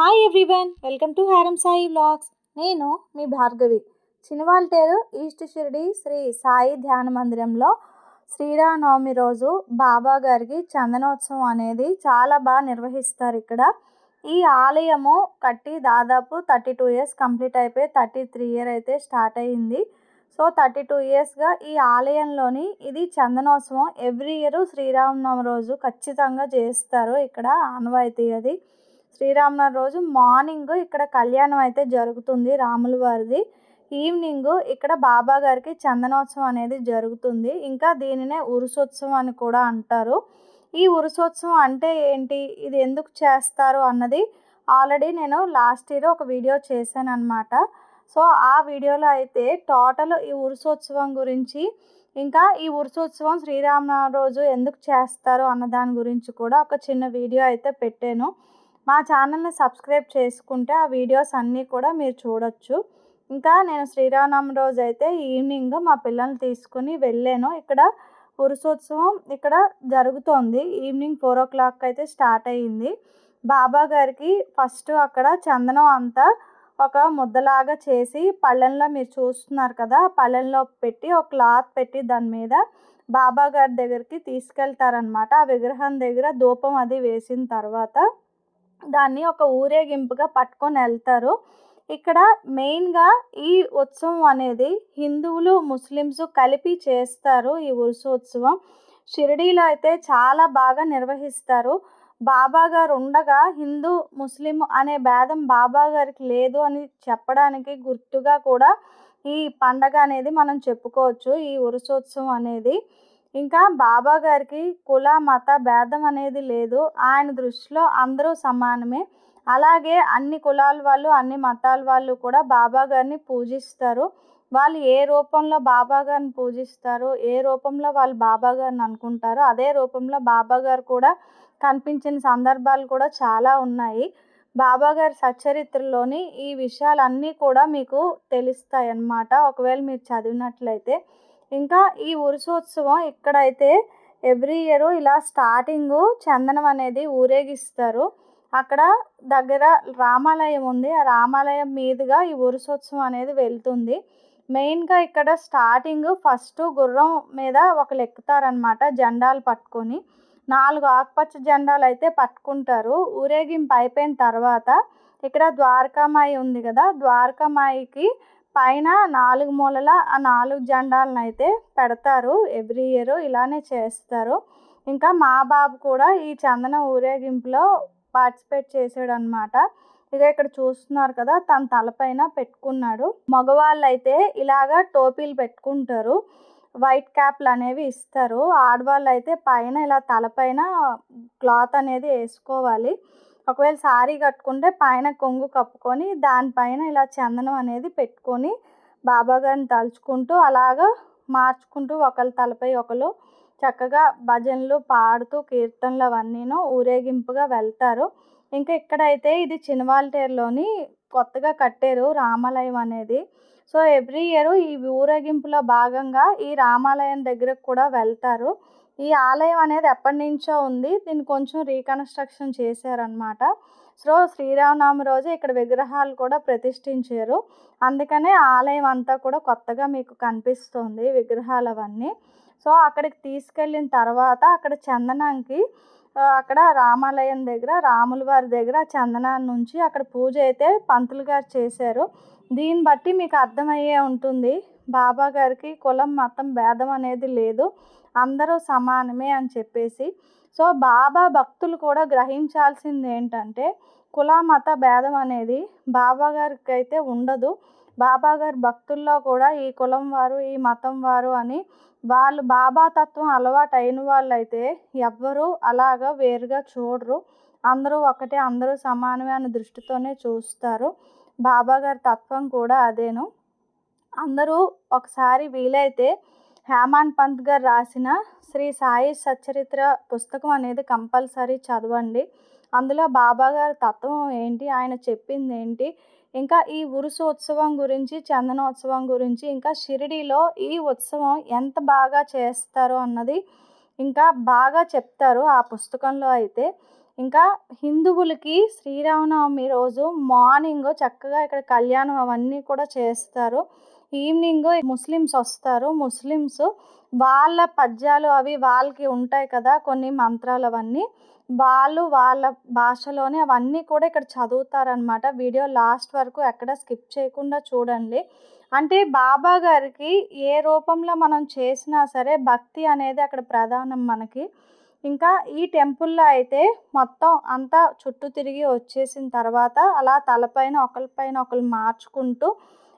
Hi everyone welcome to హారం Sai vlogs నేను మీ భార్గవి. చినవాల్టేరు ఈస్ట్ షిరిడి శ్రీ సాయి ధ్యాన మందిరంలో శ్రీరామనవమి రోజు బాబా గారికి చందనోత్సవం అనేది చాలా బాగా నిర్వహిస్తారు ఇక్కడ. ఈ ఆలయము కట్టి దాదాపు థర్టీ టూ ఇయర్స్ కంప్లీట్ అయిపోయి థర్టీ త్రీ ఇయర్ అయితే స్టార్ట్ అయ్యింది సో థర్టీ టూ ఇయర్స్గా ఈ ఆలయంలోని ఇది చందనోత్సవం. ఎవ్రీ ఇయర్ శ్రీరామనవమి రోజు ఖచ్చితంగా చేస్తారు ఇక్కడ ఆనవాయితీ అది. శ్రీరామనవమి రోజు మార్నింగ్ ఇక్కడ కళ్యాణం అయితే జరుగుతుంది రాముల వారిది. ఈవినింగ్ ఇక్కడ బాబా గారికి చందనోత్సవం అనేది జరుగుతుంది. ఇంకా దీనినే ఉరుసోత్సవం అని కూడా అంటారు. ఈ ఉరుసోత్సవం అంటే ఏంటి? ఇది ఎందుకు చేస్తారు అన్నది ఆల్రెడీ నేను లాస్ట్ ఇయర్ ఒక వీడియో చేశాను అనమాట సో ఆ వీడియోలో అయితే టోటల్ ఈ ఉరుసోత్సవం గురించి ఇంకా ఈ ఉరుసోత్సవం శ్రీరామనవమి రోజు ఎందుకు చేస్తారు అన్న దాని గురించి కూడా ఒక చిన్న వీడియో అయితే పెట్టాను. మా ఛానల్ని సబ్స్క్రైబ్ చేసుకుంటే ఆ వీడియోస్ అన్నీ కూడా మీరు చూడొచ్చు. ఇంకా నేను శ్రీరామనవమి రోజు అయితే ఈవినింగ్ మా పిల్లల్ని తీసుకుని వెళ్ళాను. ఇక్కడ పురుషోత్సవం ఇక్కడ జరుగుతోంది. ఈవినింగ్ ఫోర్ ఓ క్లాక్ అయితే స్టార్ట్ అయ్యింది బాబా గారికి ఫస్ట్ అక్కడ చందనం అంతా ఒక ముద్దలాగా చేసి పళ్ళెంలో మీరు చూస్తున్నారు కదా పళ్ళెంలో పెట్టి ఒక క్లాత్ పెట్టి దాని మీద బాబా గారి దగ్గరికి తీసుకెళ్తారనమాట ఆ విగ్రహం దగ్గర ధూపం అది వేసిన తర్వాత దాన్ని ఒక ఊరేగింపుగా పట్టుకొని వెళ్తారు. ఇక్కడ మెయిన్గా ఈ ఉత్సవం అనేది హిందువులు ముస్లిమ్స్ కలిపి చేస్తారు ఈ ఉత్సవం షిరిడీలో అయితే చాలా బాగా నిర్వహిస్తారు. బాబా గారు ఉండగా హిందూ ముస్లిం అనే భేదం బాబా గారికి లేదు అని చెప్పడానికి గుర్తుగా కూడా ఈ పండగ అనేది మనం చెప్పుకోవచ్చు. ఈ ఉరుసోత్సవం అనేది ఇంకా బాబా గారికి కుల మత భేదం అనేది లేదు. ఆయన దృష్టిలో అందరూ సమానమే. అలాగే అన్ని కులాల వాళ్ళు అన్ని మతాల వాళ్ళు కూడా బాబా గారిని పూజిస్తారు. వాళ్ళు ఏ రూపంలో బాబా గారిని పూజిస్తారు ఏ రూపంలో వాళ్ళు బాబా గారిని అనుకుంటారో అదే రూపంలో బాబా గారు కూడా కనిపించిన సందర్భాలు కూడా చాలా ఉన్నాయి. బాబా గారి సచ్చరిత్రలోని ఈ విషయాలన్నీ కూడా మీకు తెలుస్తాయి అన్నమాట ఒకవేళ మీరు చదివినట్లయితే ఇంకా ఈ ఉరుసోత్సవం ఇక్కడైతే ఎవ్రీ ఇయర్ ఇలా స్టార్టింగ్ చందనం అనేది ఊరేగిస్తారు అక్కడ దగ్గర రామాలయం ఉంది. ఆ రామాలయం మీదుగా ఈ ఉరుసోత్సవం అనేది వెళ్తుంది. మెయిన్గా ఇక్కడ స్టార్టింగ్ ఫస్ట్ గుర్రం మీద ఒకరు ఎక్కుతారనమాట జెండాలు పట్టుకొని. నాలుగు ఆకుపచ్చ జెండాలు అయితే పట్టుకుంటారు. ఊరేగింపు అయిపోయిన తర్వాత ఇక్కడ ద్వారకామాయి ఉంది కదా ద్వారకామాయికి పైన నాలుగు మూలల ఆ నాలుగు జెండాలను అయితే పెడతారు. ఎవ్రీ ఇయర్ ఇలానే చేస్తారు. ఇంకా మా బాబు కూడా ఈ చందన ఊరేగింపులో పార్టిసిపేట్ చేసాడు అనమాట ఇక ఇక్కడ చూస్తున్నారు కదా తన తలపైన పెట్టుకున్నాడు. మగవాళ్ళు అయితే ఇలాగా టోపీలు పెట్టుకుంటారు. వైట్ క్యాప్లు అనేవి ఇస్తారు. ఆడవాళ్ళు అయితే పైన ఇలా తలపైన క్లాత్ అనేది వేసుకోవాలి. ఒకవేళ శారీ కట్టుకుంటే పైన కొంగు కప్పుకొని దానిపైన ఇలా చందనం అనేది పెట్టుకొని బాబాగారిని తలుచుకుంటూ అలాగా మార్చుకుంటూ ఒకళ్ళ తలపై ఒకరు చక్కగా భజనలు పాడుతూ కీర్తనలు అవన్నీను ఊరేగింపుగా వెళ్తారు. ఇంకా ఇక్కడైతే ఇది చినవాల్టేరులోని కొత్తగా కట్టారు రామాలయం అనేది. సో ఎవ్రీ ఇయర్ ఈ ఊరేగింపులో భాగంగా ఈ రామాలయం దగ్గరకు కూడా వెళ్తారు. ఈ ఆలయం అనేది ఎప్పటి నుంచో ఉంది. దీన్ని కొంచెం రీకన్స్ట్రక్షన్ చేశారనమాట సో శ్రీరామనవమి రోజు ఇక్కడ విగ్రహాలు కూడా ప్రతిష్ఠించారు. అందుకనే ఆలయం అంతా కూడా కొత్తగా మీకు కనిపిస్తుంది విగ్రహాలు అవన్నీ సో అక్కడికి తీసుకెళ్ళిన తర్వాత అక్కడ చందనానికి అక్కడ రామాలయం దగ్గర రాముల వారి దగ్గర చందనాన్ని నుంచి అక్కడ పూజ అయితే పంతులు గారు చేశారు. దీన్ని బట్టి మీకు అర్థమయ్యే ఉంటుంది. బాబా గారికి కులం మతం భేదం అనేది లేదు. అందరూ సమానమే అని చెప్పేసి. సో బాబా భక్తులు కూడా గ్రహించాల్సింది ఏంటంటే కుల మత భేదం అనేది బాబా గారికి అయితే ఉండదు. బాబా గారి భక్తుల్లో కూడా ఈ కులం వారు ఈ మతం వారు అని వాళ్ళు బాబా తత్వం అలవాటు అయిన వాళ్ళు అయితే ఎవ్వరూ అలాగా వేరుగా చూడరు. అందరూ ఒకటే అందరూ సమానమే అనే దృష్టితోనే చూస్తారు. బాబా గారి తత్వం కూడా అదేను. అందరూ ఒకసారి వీలైతే హేమాన్ పంత్ గారు రాసిన శ్రీ సాయి సచ్చరిత్ర పుస్తకం అనేది కంపల్సరీ చదవండి. అందులో బాబా గారి తత్వం ఏంటి ఆయన చెప్పింది ఏంటి ఇంకా ఈ ఉరుసు ఉత్సవం గురించి చందనోత్సవం గురించి ఇంకా షిరిడీలో ఈ ఉత్సవం ఎంత బాగా చేస్తారో అన్నది ఇంకా బాగా చెప్తారు ఆ పుస్తకంలో అయితే. ఇంకా హిందువులకి శ్రీరామనవమి రోజు మార్నింగ్ చక్కగా ఇక్కడ కళ్యాణం అవన్నీ కూడా చేస్తారు. ఈవినింగ్ ముస్లిమ్స్ వస్తారు. ముస్లిమ్స్ వాళ్ళ పద్యాలు అవి వాళ్ళకి ఉంటాయి కదా కొన్ని మంత్రాలు అవన్నీ. వాళ్ళు వాళ్ళ భాషలోనే అవన్నీ కూడా ఇక్కడ చదువుతారనమాట వీడియో లాస్ట్ వరకు ఎక్కడ స్కిప్ చేయకుండా చూడండి. అంటే బాబా గారికి ఏ రూపంలో మనం చేసినా సరే భక్తి అనేది అక్కడ ప్రధానం మనకి. ఇంకా ఈ టెంపుల్లో అయితే మొత్తం అంతా చుట్టూ తిరిగి వచ్చేసిన తర్వాత అలా తలపైన ఒకరిపైన ఒకరు మార్చుకుంటూ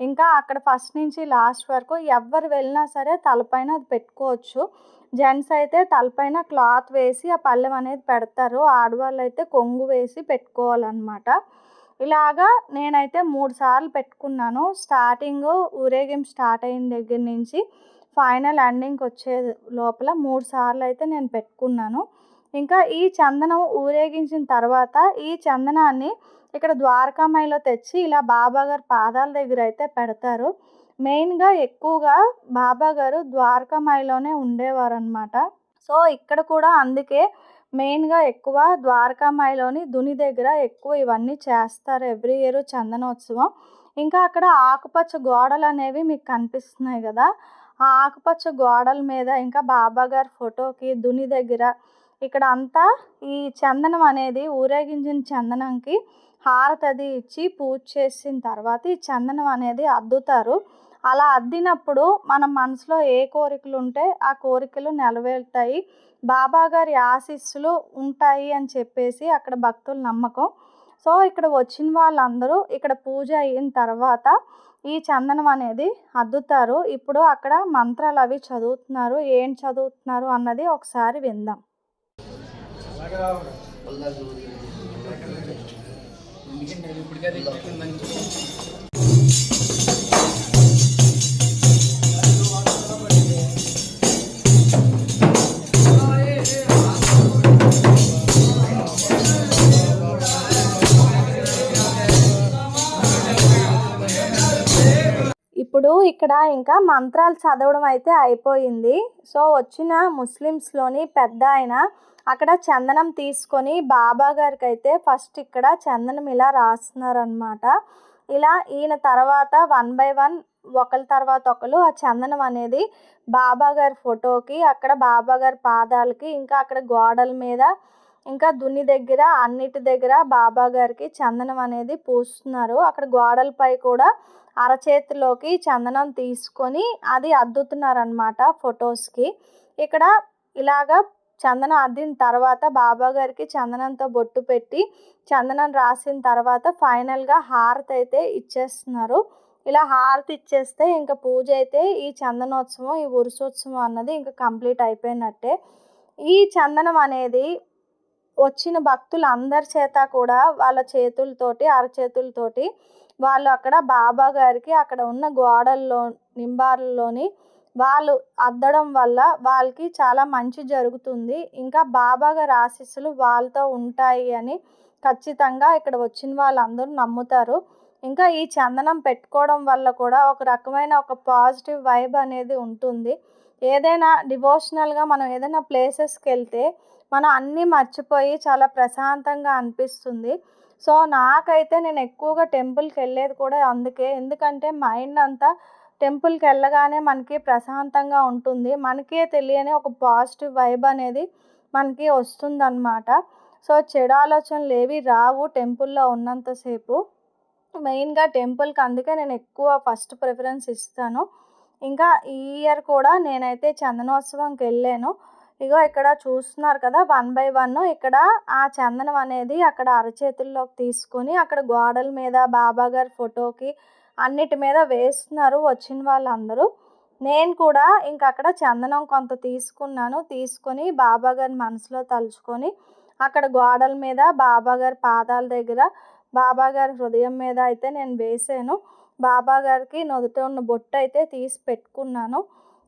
ఇంకా అక్కడ ఫస్ట్ నుంచి లాస్ట్ వరకు ఎవరు వెళ్ళినా సరే తలపైన అది పెట్టుకోవచ్చు. జెంట్స్ అయితే తలపైన క్లాత్ వేసి ఆ పళ్ళెం అనేది పెడతారు. ఆడవాళ్ళు అయితే కొంగు వేసి పెట్టుకోవాలన్నమాట. ఇలాగా నేనైతే మూడు సార్లు పెట్టుకున్నాను. స్టార్టింగ్ ఊరేగింపు స్టార్ట్ అయిన దగ్గర నుంచి ఫైనల్ ఎండింగ్కి వచ్చే లోపల మూడు సార్లు అయితే నేను పెట్టుకున్నాను. ఇంకా ఈ చందనం ఊరేగించిన తర్వాత ఈ చందనాన్ని ఇక్కడ ద్వారకామాయిలో తెచ్చి ఇలా బాబా గారి పాదాల దగ్గర అయితే పెడతారు. మెయిన్గా ఎక్కువగా బాబా గారు ద్వారకామాయిలోనే ఉండేవారు అనమాట సో ఇక్కడ కూడా అందుకే మెయిన్గా ఎక్కువ ద్వారకామాయిలోని దుని దగ్గర ఎక్కువ ఇవన్నీ చేస్తారు ఎవ్రీ ఇయర్ చందనోత్సవం. ఇంకా అక్కడ ఆకుపచ్చ గోడలు అనేవి మీకు కనిపిస్తున్నాయి కదా ఆ ఆకుపచ్చ గోడల మీద ఇంకా బాబా గారి ఫోటోకి దుని దగ్గర ఇక్కడ అంతా ఈ చందనం అనేది ఊరేగించిన చందనంకి హారతది అది ఇచ్చి పూజ చేసిన తర్వాత ఈ చందనం అనేది అద్దుతారు. అలా అద్దినప్పుడు మన మనసులో ఏ కోరికలు ఉంటే ఆ కోరికలు నెలవేరుతాయి. బాబా గారి ఆశీస్సులు ఉంటాయి అని చెప్పేసి అక్కడ భక్తుల నమ్మకం. సో ఇక్కడ వచ్చిన వాళ్ళందరూ ఇక్కడ పూజ అయిన తర్వాత ఈ చందనం అనేది అద్దుతారు. ఇప్పుడు అక్కడ మంత్రాలు అవి చదువుతున్నారు. ఏం చదువుతున్నారు అన్నది ఒకసారి విందాం. ఇప్పుడు ఇక్కడ ఇంకా మంత్రాలు చదవడం అయితే అయిపోయింది. సో వచ్చిన ముస్లిమ్స్లోని పెద్ద ఆయన అక్కడ చందనం తీసుకొని బాబా గారికి అయితే ఫస్ట్ ఇక్కడ చందనం ఇలా రాస్తున్నారనమాట ఇలా ఈయన తర్వాత వన్ బై వన్ ఒకరి తర్వాత ఒకరు ఆ చందనం అనేది బాబా గారి ఫోటోకి అక్కడ బాబా గారి పాదాలకి ఇంకా అక్కడ గోడల మీద ఇంకా దున్ని దగ్గర అన్నిటి దగ్గర బాబా గారికి చందనం అనేది పూస్తున్నారు. అక్కడ గోడలపై కూడా అరచేతిలోకి చందనం తీసుకొని అది అద్దుతున్నారనమాట ఫొటోస్కి. ఇక్కడ ఇలాగా చందనం అద్దిన తర్వాత బాబా గారికి చందనంతో బొట్టు పెట్టి చందనం రాసిన తర్వాత ఫైనల్గా హారతి అయితే ఇచ్చేస్తున్నారు. ఇలా హారతి ఇచ్చేస్తే ఇంకా పూజ అయితే ఈ చందనోత్సవం ఈ ఉరుసోత్సవం అన్నది ఇంకా కంప్లీట్ అయిపోయినట్టే. ఈ చందనం అనేది వచ్చిన భక్తులు అందరి చేత కూడా వాళ్ళ చేతులతోటి అరచేతులతోటి వాళ్ళు అక్కడ బాబా గారికి అక్కడ ఉన్న గోడల్లో నింబార్లలోని వాళ్ళు అద్దడం వల్ల వాళ్ళకి చాలా మంచి జరుగుతుంది. ఇంకా బాబా గారి ఆశీస్సులు వాళ్ళతో ఉంటాయి అని ఖచ్చితంగా ఇక్కడ వచ్చిన వాళ్ళందరూ నమ్ముతారు. ఇంకా ఈ చందనం పెట్టుకోవడం వల్ల కూడా ఒక రకమైన ఒక పాజిటివ్ వైబ్ అనేది ఉంటుంది. ఏదైనా డివోషనల్గా మనం ఏదైనా ప్లేసెస్కి వెళ్తే మనం అన్నీ మర్చిపోయి చాలా ప్రశాంతంగా అనిపిస్తుంది. సో నాకైతే నేను ఎక్కువగా టెంపుల్కి వెళ్ళేది కూడా అందుకే. ఎందుకంటే మైండ్ అంతా టెంపుల్కి వెళ్ళగానే మనకి ప్రశాంతంగా ఉంటుంది. మనకే తెలియని ఒక పాజిటివ్ వైబ్ అనేది మనకి వస్తుందన్నమాట. సో చెడు ఆలోచనలు ఏవి రావు టెంపుల్లో ఉన్నంతసేపు. మెయిన్గా టెంపుల్కి అందుకే నేను ఎక్కువ ఫస్ట్ ప్రిఫరెన్స్ ఇస్తాను. ఇంకా ఈ ఇయర్ కూడా నేనైతే చందనోత్సవంకి వెళ్ళాను. ఇగో ఇక్కడ చూస్తున్నారు కదా వన్ బై వన్ ఇక్కడ ఆ చందనం అనేది అక్కడ అరచేతుల్లోకి తీసుకొని అక్కడ గోడల మీద బాబా గారి ఫోటోకి అన్నిటి మీద వేస్తున్నారు వచ్చిన వాళ్ళందరూ. నేను కూడా ఇంక అక్కడ చందనం కొంత తీసుకున్నాను తీసుకొని బాబా గారి మనసులో తలుచుకొని అక్కడ గోడల మీద బాబా గారి పాదాల దగ్గర బాబా గారి హృదయం మీద అయితే నేను వేసాను. బాబా గారికి నుదుట ఉన్న బొట్టు అయితే తీసి పెట్టుకున్నాను.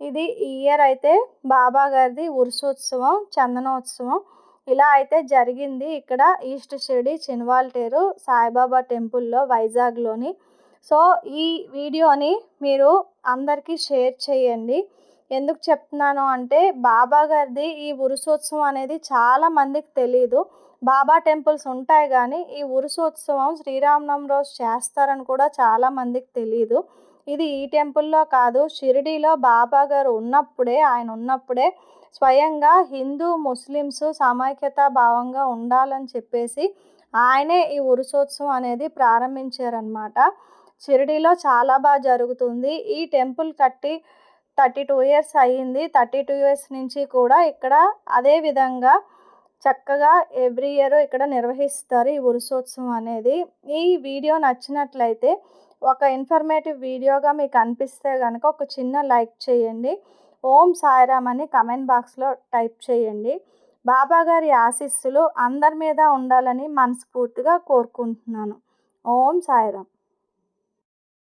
ఇది ఈ ఇయర్ అయితే బాబా గారిది ఉరుసోత్సవం చందనోత్సవం. ఇలా అయితే జరిగింది ఇక్కడ ఈస్ట్ షిరిడి చిన్వాల్టేరు సాయిబాబా టెంపుల్లో వైజాగ్లోని. సో ఈ వీడియోని మీరు అందరికీ షేర్ చేయండి. ఎందుకు చెప్తున్నాను అంటే బాబా గారిది ఈ ఉరుసోత్సవం అనేది చాలా మందికి తెలియదు బాబా టెంపుల్స్ ఉంటాయి కానీ ఈ ఉరుసోత్సవం శ్రీరామనవమి రోజు చేస్తారని కూడా చాలామందికి తెలియదు ఇది ఈ టెంపుల్లో కాదు. షిరిడీలో బాబా గారు ఉన్నప్పుడే ఆయన ఉన్నప్పుడే స్వయంగా హిందూ ముస్లిమ్స్ సమైక్యత భావంగా ఉండాలని చెప్పేసి ఆయనే ఈ ఉరుసోత్సవం అనేది ప్రారంభించారనమాట షిరిడీలో చాలా బాగా జరుగుతుంది. ఈ టెంపుల్ కట్టి థర్టీ టూ ఇయర్స్ అయ్యింది. థర్టీ టూ ఇయర్స్ నుంచి కూడా ఇక్కడ అదే విధంగా చక్కగా ఎవ్రీ ఇయర్ ఇక్కడ నిర్వహిస్తారు ఈ ఉరుసోత్సవం అనేది. ఈ వీడియో నచ్చినట్లయితే ఒక ఇన్ఫర్మేటివ్ వీడియోగా మీకు అనిపిస్తే కనుక ఒక చిన్న లైక్ చేయండి. ఓం సాయిరామ్ అని కమెంట్ బాక్స్లో టైప్ చేయండి. బాబా గారి ఆశీస్సులు అందరి మీద ఉండాలని మనస్ఫూర్తిగా కోరుకుంటున్నాను. ఓం సాయిరామ్.